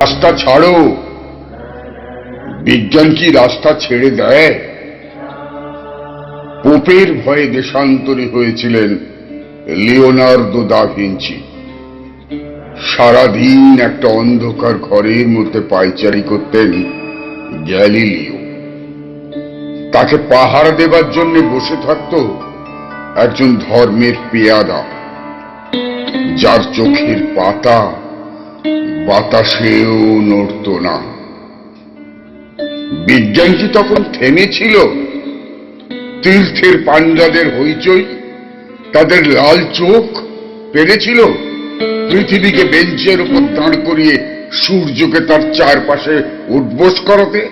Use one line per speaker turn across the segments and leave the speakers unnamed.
রাস্তা ছাড়ো। বিজ্ঞান কি রাস্তা ছেড়ে দেয়? পোপের ভয়ে দেশান্তরী হয়েছিলেন লিওনার্দো দা ভিঞ্চি। সারাদিন একটা অন্ধকার ঘরের মধ্যে পাইচারি করতেন গ্যালিলিও। তাকে পাহারা দেবার জন্য বসে থাকত একজন ধর্মের পেয়াদা, যার চোখের পাতা বাতাসেও নড়ত না। বিজ্ঞান কি তখন থেমেছিল। তীর্থের পাণ্ডাদের হইচই, তাদের লাল চোখ পেরেছিল। পৃথিবীকে বেঞ্চের উপর দাঁড় করিয়ে সূর্যকে তার চারপাশে উদ্বোস করাতে।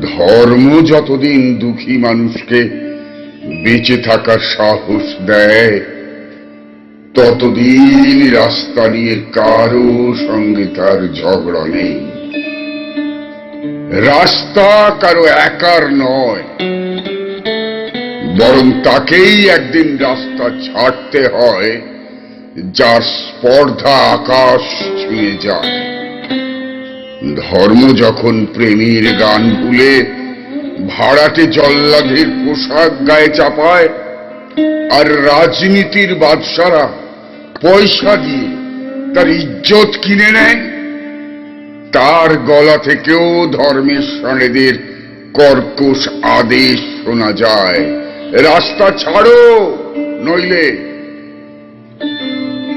ধর্ম যতদিন দুঃখী মানুষকে বেঁচে থাকার সাহস দেয় ততদিন রাস্তা নিয়ে কারও সঙ্গে তার ঝগড়া নেই। রাস্তা কারও একার নয়। বরং তাকেই একদিন রাস্তা ছাড়তে হয়, যার স্পর্ধা আকাশ ছুঁয়ে যায়। ধর্ম যখন প্রেমীর গান ভুলে ভাড়াটে জল্লাদের পোশাক গায়ে চাপায়, আর রাজনীতির বাদশারা পয়সা দিয়ে তার ইজ্জত কিনে নেয়, তার গলা থেকেও ধর্মের সানেদের কর্কশ আদেশ শোনা যায়। রাস্তা ছাড়ো, নইলে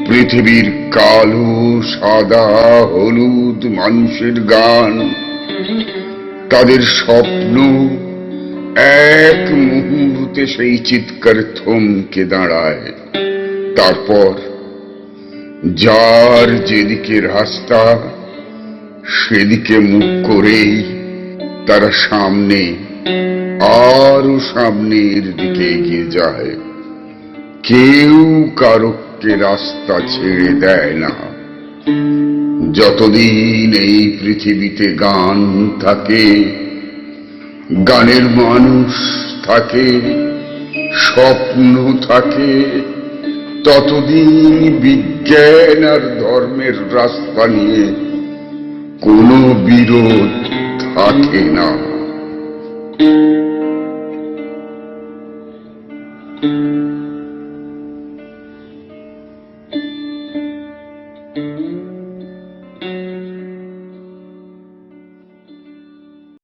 পৃথিবীর কালো, সাদা, হলুদ মানুষের গান। তাদের স্বপ্ন এক মুহূর্তে সেই চিৎকার থমকে দাঁড়ায়। তারপর যার যেদিকে রাস্তা, সেদিকে মুখ করেই তারা সামনে আরও সামনের দিকে এগিয়ে যায়। কেউ কারোকে রাস্তা ছেড়ে দেয় না। যতদিন এই পৃথিবীতে গান থাকে, গানের মানুষ থাকে, স্বপ্ন থাকে ততদিন বিজ্ঞান আর ধর্মের রাস্তা নিয়ে কোনো বিরোধ থাকে না।